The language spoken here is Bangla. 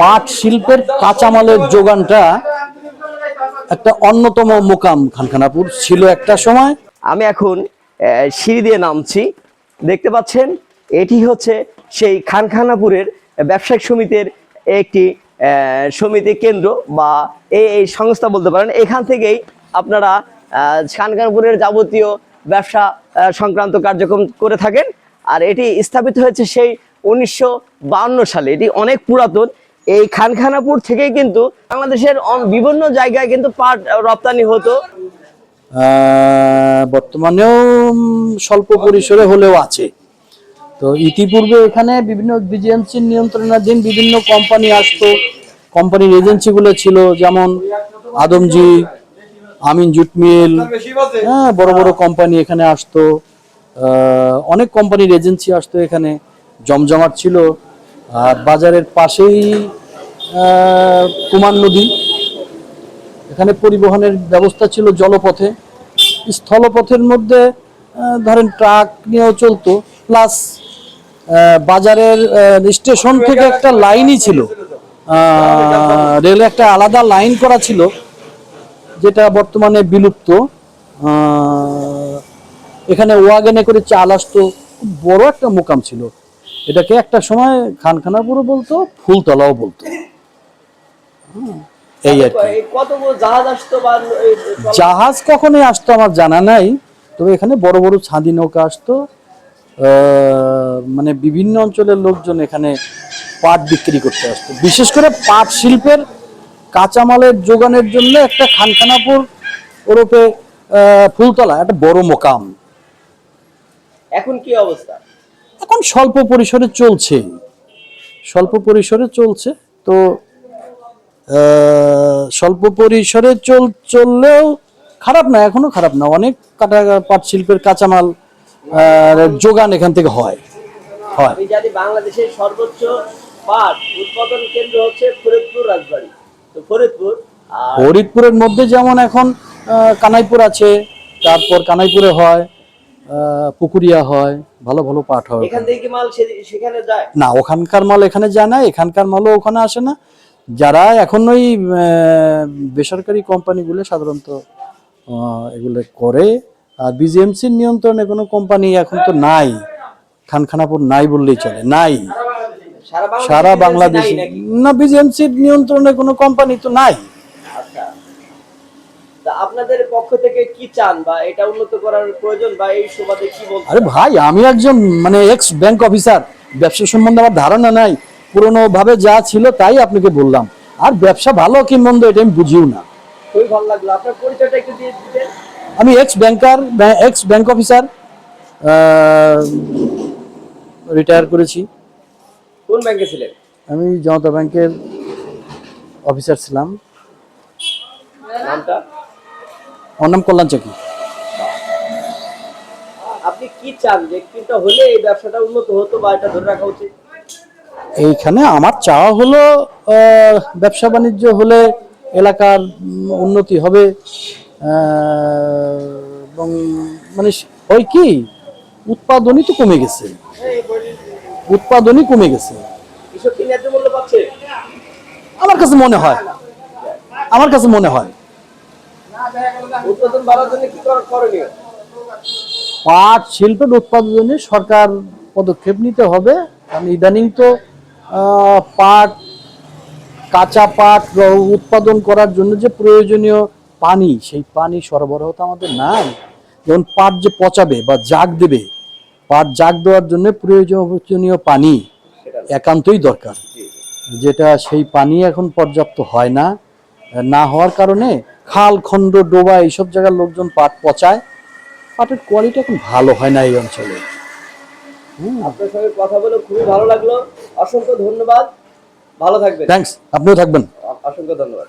পাট শিল্পের কাঁচামালের যোগানটা একটা অন্যতম মোকাম খানখানাপুর ছিল একটা সময়। আমি এখন সিঁড়ি দিয়ে নামছি। দেখতে পাচ্ছেন, এটি হচ্ছে সেই খানখানাপুরের ব্যবসায়িক সমিতির একটি সমিতি কেন্দ্র বা এই সংস্থা বলতে পারেন। এখান থেকেই আপনারা খানখানাপুরের যাবতীয় ব্যবসা সংক্রান্ত কার্যক্রম করে থাকেন। আর এটি স্থাপিত হয়েছে সেই উনিশশো সালে। এটি অনেক পুরাতন। এই খানখানাপুর থেকেই কিন্তু বাংলাদেশের বিভিন্ন জায়গায় কিন্তু পাট রপ্তানি হতো। বর্তমানেও স্বল্প পরিসরে হলেও আছে। তো ইতিপূর্বে এখানে বিভিন্ন বিজিএমসির নিয়ন্ত্রণাধীন বিভিন্ন কোম্পানি আসতো। কোম্পানির এজেন্সিগুলো ছিল, যেমন আদমজি, আমিন জুট মিল হ্যাঁ বড় বড় কোম্পানি এখানে আসতো। অনেক কোম্পানির এজেন্সি আসতো এখানে। জমজমাট ছিল। আর বাজারের পাশেই কুমার নদী। এখানে পরিবহনের ব্যবস্থা ছিল জলপথে। স্থলপথের মধ্যে ধরেন ট্রাক নিয়েও চলতো। প্লাস বাজারের স্টেশন থেকে একটা লাইনই ছিল। রেলে একটা আলাদা লাইন করা ছিল, যেটা বর্তমানে বিলুপ্ত। এখানে ওয়াগেনে করে চাল আসতো। বড় একটা মোকাম ছিল। এটাকে একটা সময় খানখানাপুরও বলতো, ফুলতলাও বলতো। এই আর কি। জাহাজ কখনোই আসতো আমার জানা নাই তবে এখানে বড় বড় ছাঁদি নৌকা আসতো। মানে বিভিন্ন অঞ্চলের লোকজন এখানে পাট বিক্রি করতে আসতো। বিশেষ করে পাট শিল্পের কাঁচামালের যোগানের জন্য একটা খানখানাপুর আহ, ফুলতলা একটা বড় মোকাম। এখন কি অবস্থা? এখন স্বল্প পরিসরে চলছে। স্বল্প পরিসরে চলছে তো স্বল্প পরিসরে চল চললেও খারাপ না এখনও খারাপ না। অনেক কাটা পাট শিল্পের কাঁচামাল যোগান এখান থেকে হয়। হয়। বাংলাদেশের সর্বোচ্চ পাট উৎপাদন কেন্দ্র হচ্ছে ফরিদপুর রাজবাড়ী। তো ফরিদপুর ফরিদপুরের মধ্যে যেমন এখন কানাইপুর আছে তারপর কানাইপুরে হয় পুকুরিয়া হয় ভালো ভালো পাট হয়। এখান থেকে মাল সেখানে যায়? না ওখানকার মাল এখানে যায় না এখানকার মালও ওখানে আসে না। যারা এখন ওই বেসরকারি কোম্পানিগুলো সাধারণত এগুলো করে আর বিজিএমসির নিয়ন্ত্রণে কোনো কোম্পানি এখন তো নাই খানখানাপুর নাই বললেই চলে নাই। সারা বাংলাদেশে? না বিজিএমসির নিয়ন্ত্রণে কোনো কোম্পানি তো নাই। আচ্ছা। তা আপনাদের পক্ষ থেকে কি চান বা এটা উন্নত করার প্রয়োজন বা এই সুবাদে কি বলতে আরে ভাই আমি একজন মানে এক্স ব্যাংক অফিসার ব্যবসা সম্বন্ধে আমার ধারণা নাই। পুরনো ভাবে যা ছিল তাই আপনাকে বললাম। আর ব্যবসা ভালো কি মন্দ এটা আমি বুঝিও না। ভালো লাগল। আপনার পরিচয়টা একটু দিয়ে দিতেন। আমি ex banker ex bank officer retire করেছি। কোন ব্যাংকে ছিলেন? আমি জনতা ব্যাংকের অফিসার ছিলাম। নামটা? আমার নাম কল্যাণ চাকি আপনি কি চান? যে কোনটা হলে এই ব্যবসাটা উন্নত হতো বা এটা ধরে রাখা উচিত? এইখানে আমার চাওয়া হলো ব্যবসা বাণিজ্য হলে এলাকার উন্নতি হবে এবং মানে হয় কি উৎপাদনই তো কমে গেছে। উৎপাদনই কমে গেছে। আমার কাছে মনে হয় আমার কাছে মনে হয়। পাট শিল্পের উৎপাদনে সরকার পদক্ষেপ নিতে হবে। কারণ ইদানিং তো পাট, কাঁচা পাট উৎপাদন করার জন্য যে প্রয়োজনীয় পানি, সেই পানি সরবরাহ তো আমাদের নাই। যেমন পাট যে পচাবে বা জাগ দেবে, পাট জাগ দেওয়ার জন্য প্রয়োজনীয় পানি একান্তই দরকার। যেটা সেই পানি এখন পর্যাপ্ত হয় না না হওয়ার কারণে খাল, খন্ড, ডোবা এইসব জায়গার লোকজন পাট পচায়। পাটের কোয়ালিটি এখন ভালো হয় না এই অঞ্চলে। আপনার সঙ্গে কথা বলে খুবই ভালো লাগল। অসংখ্য ধন্যবাদ। ভালো থাকবেন। থ্যাঙ্কস আপনিও থাকবেন। অসংখ্য ধন্যবাদ।